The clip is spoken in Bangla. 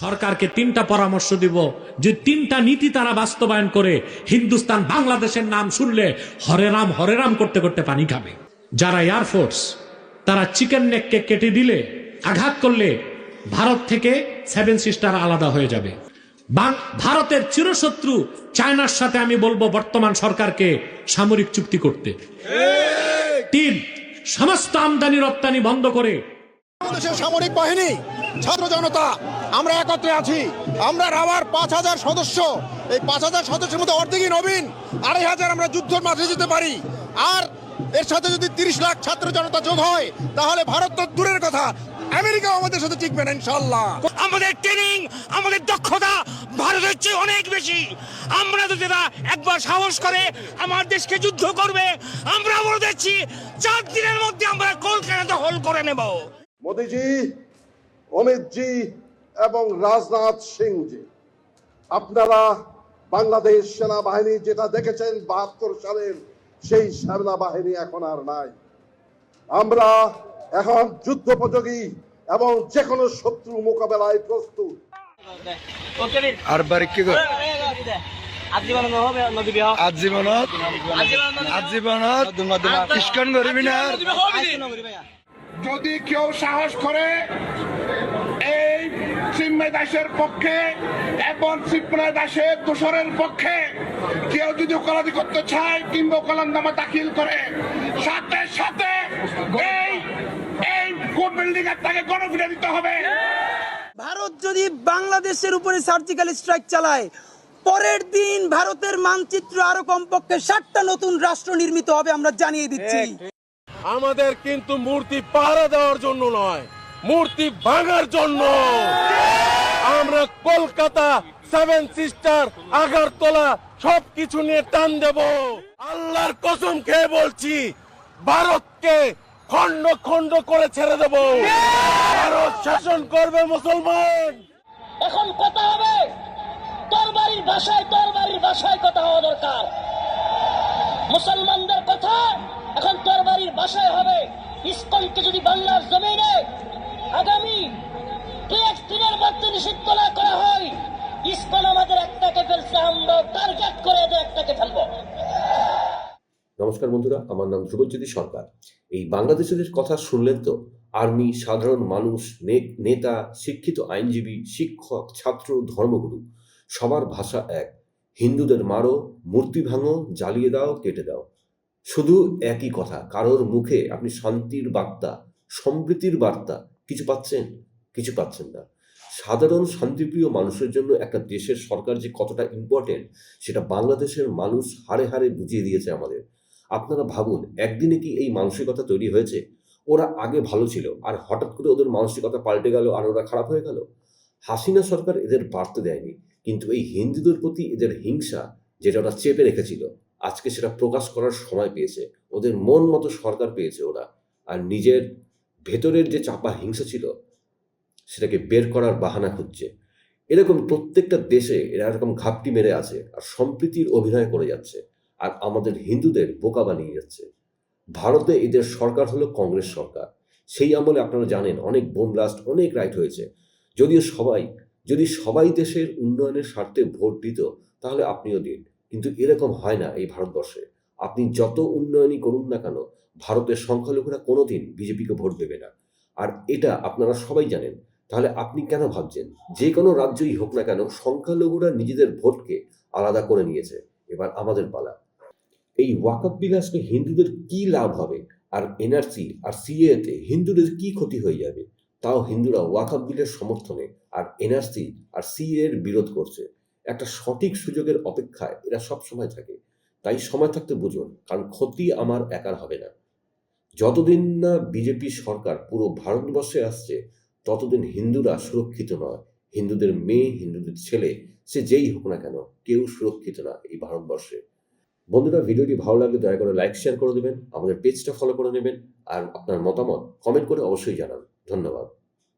সরকারকে তিনটা পরামর্শ দিব যে তিনটা নীতি তারা বাস্তবায়ন করে হিন্দুস্তান বাংলাদেশের নাম শুনলে হরে রাম হরে রাম করতে করতে পানি খাবে। যারা এয়ারফোর্স তারা চিকেন নেককে কেটে দিলে, আঘাত করলে ভারত থেকে সেভেন সিস্টার আলাদা হয়ে যাবে। ভারতের চিরশত্রু চায়নার সাথে আমি বলব বর্তমান সরকারকে সামরিক চুক্তি করতে। তিন, সমস্ত আমদানি রপ্তানি বন্ধ করে। সামরিক বাহিনী, ছাত্র জনতা আমরা একত্রে আছি। আমরা রাবার পাঁচ হাজার সদস্য। এই পাঁচ হাজার সদস্যের মধ্যে অর্ধেকই নবীন। আড়াই হাজার আমরা যুদ্ধের মাঠে যেতে পারি। আর এর সাথে যদি তিরিশ লাখ ছাত্র জনতা যোগ হয় তাহলে ভারত তো দূরের কথা। আমেরিকা আমাদের সাথে টিকবে না ইনশাল্লাহ আমাদের ট্রেনিং আমাদের দক্ষতা ভারতের চেয়ে অনেক বেশি। আমরা যদি এরা একবার সাহস করে আমার দেশকে যুদ্ধ করবে আমরা বলে দিচ্ছি চার দিনের মধ্যে আমরা কলকাতা দখল করে নেব। মোদিজি অমিতজি এবং রাজনাথ সিংজি আপনারা বাংলাদেশ সেনাবাহিনী যেটা দেখেছেন বাহাত্তর সালের সেই সেনাবাহিনী এখন আর নাই। আমরা এখন যুদ্ধোপযোগী এবং যে কোনো শত্রু মোকাবেলায় প্রস্তুত। আর আজীবনত? আজীবনত? ইস্কন করিবি না আর যদি কেউ সাহস করে সিম্মে দাসের পক্ষে এবং সিম্মে দাসের দোসরের পক্ষে। কেউ যদি ওকালাতি করতে চায় কিংবা ওকালান্দামা দাখিল করে সাথে সাথে এই এই কোর্ট বিল্ডিং এর তাকে গণফিরে দিতে হবে। ভারত যদি বাংলাদেশের উপরে সার্জিক্যাল স্ট্রাইক চালায় পরের দিন ভারতের মানচিত্র আরও কমপক্ষে ষাটটা নতুন রাষ্ট্র নির্মিত হবে আমরা জানিয়ে দিচ্ছি। আমাদের কিন্তু মূর্তি পাহারা দেওয়ার জন্য নয় মূর্তি ভাঙার জন্য। আমরা কলকাতা সেভেন সিস্টার আগারতলা, সবকিছু নিয়ে টান দেব। আল্লাহর কসম খেয়ে বলছি, ভারতকে খন্ড খন্ড করে ছেড়ে দেব। ভারত শাসন করবে মুসলমান। এখন কথা হবে, তরবারির ভাষায় তরবারির ভাষায় কথা হওয়া দরকার। মুসলমানদের কথা এখন তরবারির ভাষায় হবে। ইসকনকে যদি বাংলার জমিনে আগামী নমস্কার বন্ধুরা, আমার নাম ধ্রুবজ্যোতি সরকার। এই বাংলাদেশের কথা শুনলেন তো আর্মি, সাধারণ মানুষ নেতা, শিক্ষিত আইনজীবী, শিক্ষক, ছাত্র, ধর্মগুরু, সবার ভাষা এক। হিন্দুদের মারো, মূর্তি ভাঙো, জ্বালিয়ে দাও, কেটে দাও। শুধু একই কথা, কারোর মুখে আপনি শান্তির বার্তা, সম্প্রীতির বার্তা কিছু পাচ্ছেন? কিছু পাচ্ছেন না। সাধারণ শান্তিপ্রিয় মানুষের জন্য একটা দেশের সরকার যে কতটা ইম্পর্টেন্ট সেটা বাংলাদেশের মানুষ হারে হারে বুঝিয়ে দিয়েছে আমাদের। আপনারা ভাবুন, একদিনে কি এই মানসিকতা তৈরি হয়েছে? ওরা আগে ভালো ছিল, আর হঠাৎ করে ওদের মানসিকতা পাল্টে গেল আর ওরা খারাপ হয়ে গেল? হাসিনা সরকার এদের বাড়তে দেয়নি, কিন্তু এই হিন্দুদের প্রতি এদের হিংসা যেটা ওরা চেপে রেখেছিল, আজকে সেটা প্রকাশ করার সময় পেয়েছে। ওদের মন মতো সরকার পেয়েছে ওরা। আর নিজের ভেতরের যে চাপা হিংসা ছিল সেটাকে বের করার বাহানা খুঁজছে। এরকম প্রত্যেকটা দেশে এরা এরকম ঘাপটি মেরে আছে আর সম্প্রীতির অভিনয় করে যাচ্ছে আর আমাদের হিন্দুদের বোকা বানিয়ে যাচ্ছে। ভারতে এদের সরকার হলো কংগ্রেস সরকার। সেই আমলে আপনারা জানেন অনেক বোম ব্লাস্ট, অনেক রাইট হয়েছে। যদিও সবাই, যদি সবাই দেশের উন্নয়নের স্বার্থে ভোট দিত, তাহলে আপনিও দিন। কিন্তু এরকম হয় না এই ভারতবর্ষে। আপনি যত উন্নয়নই করুন না কেন, ভারতের সংখ্যালঘুরা কোনোদিন বিজেপিকে ভোট দেবে না। আর এটা আপনারা সবাই জানেন তাহলে আপনি কেন ভাবছেন? যে কোনো রাজ্যই হোক না কেন সংখ্যালঘুরা নিজেদের ভোটকে আলাদা করে নিয়েছে। এবার আমাদের পালা। এই ওয়াকআপ বিল হিন্দুদের কি লাভ হবে? আর এনআরসি আর সিএতে হিন্দুদের কি ক্ষতি হয়ে যাবে? তাও হিন্দুরা ওয়াকআপ বিলের সমর্থনে আর এনআরসি আর সিএ এর বিরোধ করছে। একটা সঠিক সুযোগের অপেক্ষায় এরা সব সময় থাকে। তাই সময় থাকতে বুঝুন, কারণ ক্ষতি আমার একার হবে না। যতদিন না বিজেপি সরকার পুরো ভারতবর্ষে আসছে ততদিন হিন্দুরা সুরক্ষিত নয়। হিন্দুদের মেয়ে, হিন্দুদের ছেলে, সে যেই হোক না কেন, কেউ সুরক্ষিত না এই ভারতবর্ষে। বন্ধুরা, ভিডিওটি ভালো লাগলে দয়া করে লাইক শেয়ার করে দেবেন, আমাদের পেজটা ফলো করে নেবেন, আর আপনার মতামত কমেন্ট করে অবশ্যই জানান। ধন্যবাদ।